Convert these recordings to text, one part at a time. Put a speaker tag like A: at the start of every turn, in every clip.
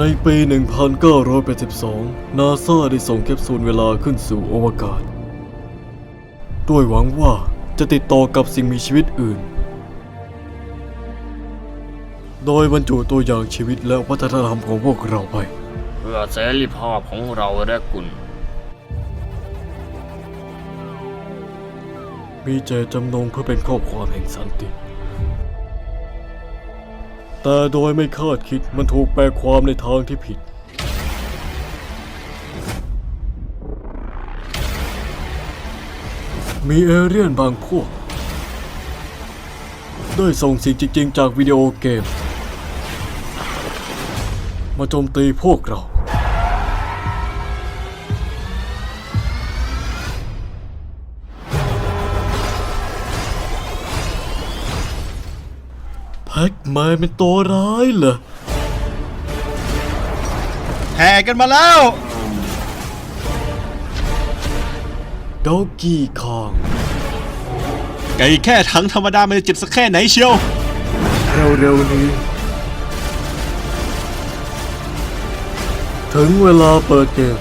A: ในปี 1982 นาซาได้ส่งแคปซูลเวลาขึ้นสู่อวกาศ ด้วยหวังว่าจะติดต่อกับสิ่งมีชีวิตอื่น โดยบรรจุตัวอย่างชีวิตและวัฒนธรรมของพวกเราไป
B: เพื่อเสรีภาพของเราและคุณ
A: มีเจตจำนงเพื่อเป็นข้อความแห่งสันติ แต่โดยไม่คาดคิดมันถูกแปลความในทางที่ผิด มีเอเรียนบางพวก ได้ส่งสิ่งจริง ๆ จากวิดีโอเกม มาโจมตีพวกเรา พ็กแมนเป็นตัวร้ายเหรอ
C: แห่กันมาแล้ว
A: ดอกกี้คอง
C: ไก่แค่ถังธรรมดามันจะเจ็บสักแค่ไหนเชียว
A: เร็วๆนี้ ถึงเวลาเปิดเกม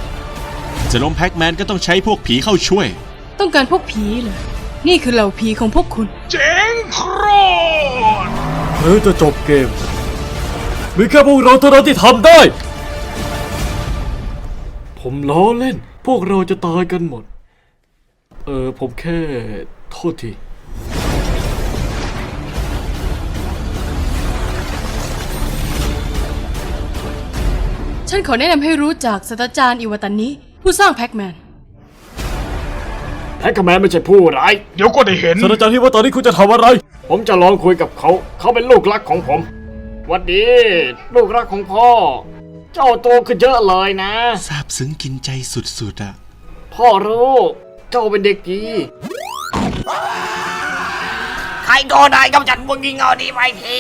C: จะล้มแพ็กแมนก็ต้องใช้พวกผีเข้าช่วย
D: ต้องการพวกผีเหรอ นี่คือเหล่าผีของพวกคุณ
C: เจ๋งโครด
A: หรือจะจบเกม มีแค่พวกเราเท่านั้นที่ทำได้ ผมล้อเล่น พวกเราจะตายกันหมด เออผมแค่โทษที
D: ฉันขอแนะนำให้รู้จักศาสตราจารย์อิวาตันนี้ ผู้สร้างแพ็กแมน
A: แพ็กแมนไม่ใช่ผู้ร้าย
E: เดี๋ยวก็ได้เห็น
A: ศาสตราจารย์ที่ว่าตอนนี้คุณจะทำอะไร ผมจะลองคุยกับเขา เขาเป็นลูกรักของผมหวัดดีลูกรักของพ่อ เจ้าโตขึ้นเยอะเลยนะ
C: ซาบซึ้งกินใจสุดๆอะ
A: พ่อรู้ เจ้าเป็นเด็กดี
B: ใครก็ได้กำจัดพวกยิงเอาดีไปที